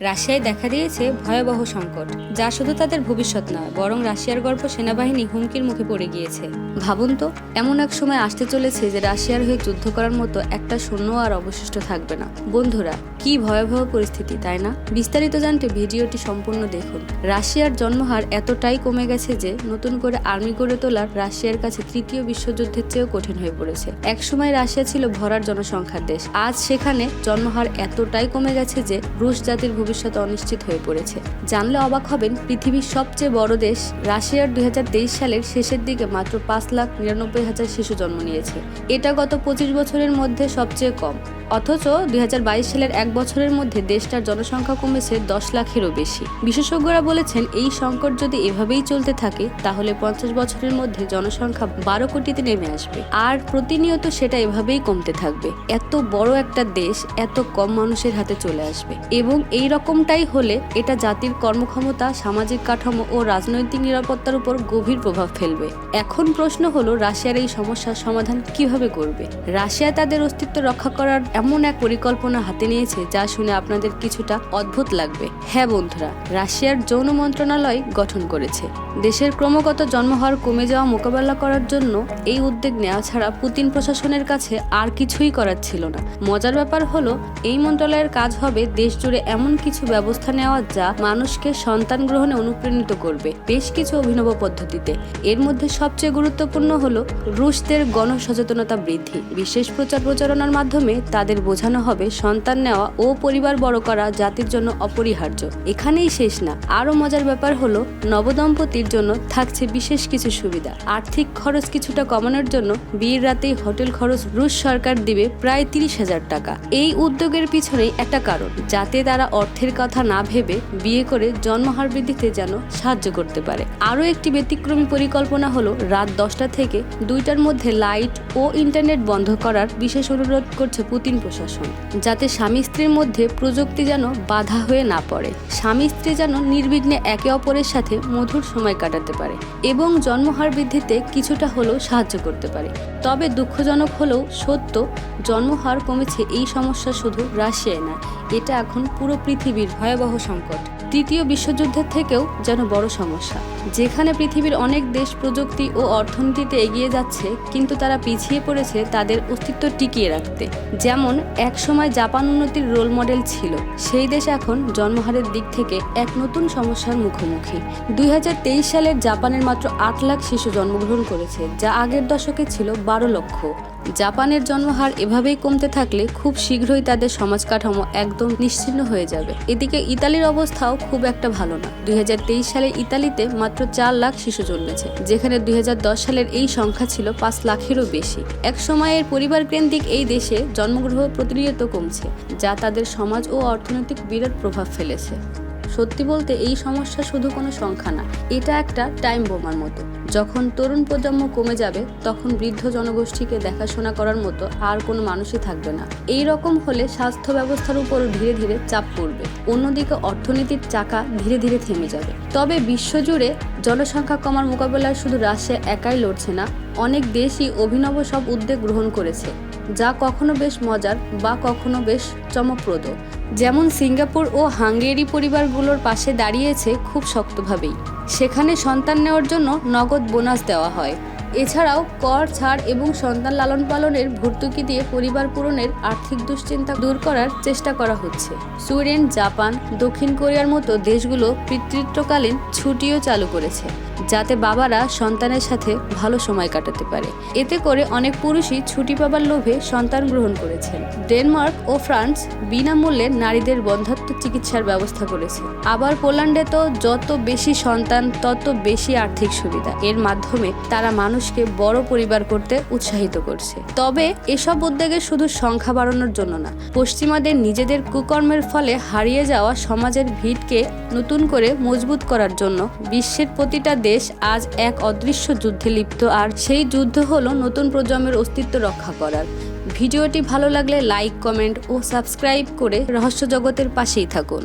রাশিয়ায় দেখা দিয়েছে ভয়াবহ সংকট, যা শুধু তাদের ভবিষ্যৎ নয়, বরং রাশিয়ার গর্ব সেনাবাহিনী হুমকির মুখে পড়ে গিয়েছে। ভাবুন তো, এমন এক সময় আসতে চলেছে যে রাশিয়ার হয়ে যুদ্ধ করার মতো একটা সৈন্য আর অবশিষ্ট থাকবে না। বন্ধুরা, কি ভয়াবহ পরিস্থিতি, তাই না? বিস্তারিত জানতে ভিডিওটি সম্পূর্ণ দেখুন। রাশিয়ার জন্মহার এতটাই কমে গেছে যে নতুন করে আর্মি গড়ে তোলার রাশিয়ার কাছে তৃতীয় বিশ্বযুদ্ধের চেয়েও কঠিন হয়ে পড়েছে। একসময় রাশিয়া ছিল ভরার জনসংখ্যার দেশ, আজ সেখানে জন্মহার এতটাই কমে গেছে যে রুশ জাতির ভবিষ্যৎ অনিশ্চিত হয়ে পড়েছে। জানলে অবাক হবেন, পৃথিবীর সবচেয়ে বড় দেশ রাশিয়ার দুই হাজার তেইশ সালের শেষের দিকে মাত্র পাঁচ লাখ নিরানব্বই হাজার শিশু জন্ম নিয়েছে। এটা গত পঁচিশ বছরের মধ্যে সবচেয়ে কম। অথচ দু হাজার বাইশ সালের এক বছরের মধ্যে দেশটার জনসংখ্যা কমেছে দশ লাখেরও বেশি। বিশেষজ্ঞরা বলেছেন, এই সংকট যদি এভাবেই চলতে থাকে, তাহলে পঞ্চাশ বছরের মধ্যে জনসংখ্যা বারো কোটিতে নেমে আসবে। আর প্রতিনিয়ত সেটা এভাবেই কমতে থাকবে। এত বড় একটা দেশ, এত কম মানুষের হাতে চলে আসবে। এবং এই রকমটাই হলে এটা জাতির কর্মক্ষমতা, সামাজিক কাঠামো ও রাজনৈতিক নিরাপত্তার উপর গভীর প্রভাব ফেলবে। এখন প্রশ্ন হলো, রাশিয়ার এই সমস্যার সমাধান কীভাবে করবে? রাশিয়া তাদের অস্তিত্ব রক্ষা করার এমন এক পরিকল্পনা হাতে নিয়েছে, যা শুনে আপনাদের কিছুটা অদ্ভুত লাগবে। হ্যাঁ বন্ধুরা, রাশিয়ার যৌন মন্ত্রণালয় গঠন করেছে। দেশের ক্রমাগত জন্মহার কমে যাওয়া মোকাবেলা করার জন্য এই উদ্যোগ নেওয়া ছাড়া পুতিন প্রশাসনের কাছে আর কিছুই করার ছিল না। মজার ব্যাপার হলো, এই মন্ত্রণালয়ের কাজ হবে দেশ জুড়ে এমন কিছু ব্যবস্থা নেওয়া যা মানুষকে সন্তান গ্রহণে অনুপ্রাণিত করবে। বেশ কিছু অভিনব পদ্ধতিতে। এর মধ্যে সবচেয়ে গুরুত্বপূর্ণ হলো রুশদের গণসচেতনতা বৃদ্ধি। বিশেষ প্রচার প্রচারণার মাধ্যমে তাদের বোঝানো হবে সন্তান নেওয়া ও পরিবার বড় করা জাতির জন্য অপরিহার্য। এখানেই শেষ না। আরও মজার ব্যাপার হলো নবদম্পতির জন্য থাকছে বিশেষ কিছু সুবিধা। আর্থিক খরচ কিছুটা কমানোর জন্য বিয়ের রাতেই হোটেল খরচ রুশ সরকার দিবে প্রায় তিরিশ হাজার টাকা। এই উদ্যোগের পিছনেই একটা কারণ, যাতে তারা অর্থের কথা না ভেবে বিয়ে করে জন্মহার বৃদ্ধিতে যেন সাহায্য করতে পারে। আরও একটি ব্যতিক্রমী পরিকল্পনা হলো রাত দশটা থেকে দুইটার মধ্যে লাইট ও ইন্টারনেট বন্ধ করার বিশেষ অনুরোধ করছে পুতিন প্রশাসন, যাতে স্বামী স্ত্রীর মধ্যে প্রযুক্তি যেন বাধা হয়ে না পড়ে। স্বামী স্ত্রী যেন নির্বিঘ্নে একে অপরের সাথে মধুর সময় কাটাতে পারে এবং জন্মহার বৃদ্ধিতে কিছুটা হলেও সাহায্য করতে পারে। তবে দুঃখজনক হলেও সত্য, জন্মহার কমেছে এই সমস্যা শুধু রাশিয়ায় না এটা এখন পুরো পৃথিবীর ভয়াবহ সংকট। তৃতীয় বিশ্বযুদ্ধের থেকেও যেন বড় সমস্যা। যেখানে পৃথিবীর অনেক দেশ প্রযুক্তি ও অর্থনীতিতে এগিয়ে যাচ্ছে, কিন্তু তারা পিছিয়ে পড়েছে তাদের অস্তিত্ব টিকিয়ে রাখতে। যেমন, একসময় জাপান উন্নতির রোল মডেল ছিল। সেই দেশ এখন জন্মহারের দিক থেকে এক নতুন সমস্যার মুখোমুখি। দুই সালের জাপানের মাত্র আট লাখ শিশু জন্মগ্রহণ করেছে, যা আগের দশকে ছিল বারো লক্ষ। জাপানের জন্মহার এভাবেই কমতে থাকলে খুব শীঘ্রই তাদের সমাজ কাঠামো একদম নিশ্চিহ্ন হয়ে যাবে। এদিকে ইতালির অবস্থাও খুব একটা ভালো না। দুই সালে ইতালিতে মাত্র চার লাখ শিশু জন্মেছে, যেখানে দুই হাজার দশ সালের এই সংখ্যা ছিল পাঁচ লাখেরও বেশি। এক সময়ের পরিবার কেন্দ্রিক এই দেশে জন্মগ্রহ প্রতিনিয়ত কমছে, যা তাদের সমাজ ও অর্থনৈতিক বিরাট প্রভাব ফেলেছে। সত্যি বলতে এই সমস্যা শুধু কোনো সংখ্যা না, এটা একটা টাইম বোমার মতো। যখন তরুণ প্রজন্ম কমে যাবে, তখন বৃদ্ধ জনগোষ্ঠীকে দেখাশোনা করার মতো আর কোনো মানুষই থাকবে না। এই রকম হলে স্বাস্থ্য ব্যবস্থার উপর ধীরে ধীরে চাপ পড়বে। অন্যদিকে অর্থনীতির চাকা ধীরে ধীরে থেমে যাবে। তবে বিশ্বজুড়ে জনসংখ্যা কমার মোকাবেলায় শুধু রাশিয়া একাই লড়ছে না, অনেক দেশই অভিনব সব উদ্যোগ গ্রহণ করেছে, যা কখনো বেশ মজার বা কখনো বেশ চমকপ্রদ। যেমন সিঙ্গাপুর ও হাঙ্গেরি পরিবারগুলোর পাশে দাঁড়িয়েছে খুব শক্তভাবেই। সেখানে সন্তান নেওয়ার জন্য নগদ বোনাস দেওয়া হয়। এছাড়াও কর, ছাড় এবং সন্তান লালন পালনের ভর্তুকি দিয়ে পরিবার পূরণের আর্থিক দুশ্চিন্তা দূর করার চেষ্টা করা হচ্ছে। সুইডেন, জাপান, দক্ষিণ কোরিয়ার মতো দেশগুলো পিতৃত্বকালীন ছুটিও চালু করেছে। যাতে বাবারা সন্তানের সাথে ভালো সময় কাটাতে পারে। এতে করে অনেক পুরুষই ছুটি পাবার লোভে সন্তান গ্রহণ করেছেন। ডেনমার্ক ও ফ্রান্স বিনামূল্যে নারীদের বন্ধাত্ম চিকিৎসার ব্যবস্থা করেছে। আবার পোল্যান্ডে তো যত বেশি সন্তান, তত বেশি আর্থিক সুবিধা। এর মাধ্যমে তারা মানুষকে বড় পরিবার করতে উৎসাহিত করছে। তবে এসব উদ্যোগে শুধু সংখ্যা বাড়ানোর জন্য না, পশ্চিমাদের নিজেদের কুকর্মের ফলে হারিয়ে যাওয়া সমাজের ভিতকে নতুন করে মজবুত করার জন্য বিশ্বের প্রতিটা দেশ আজ এক অদৃশ্য যুদ্ধে লিপ্ত, আর সেই যুদ্ধ হলো নতুন প্রজন্মের অস্তিত্ব রক্ষা করার। ভিডিওটি ভালো লাগলে লাইক, কমেন্ট ও সাবস্ক্রাইব করে রহস্য জগতের পাশেই থাকুন।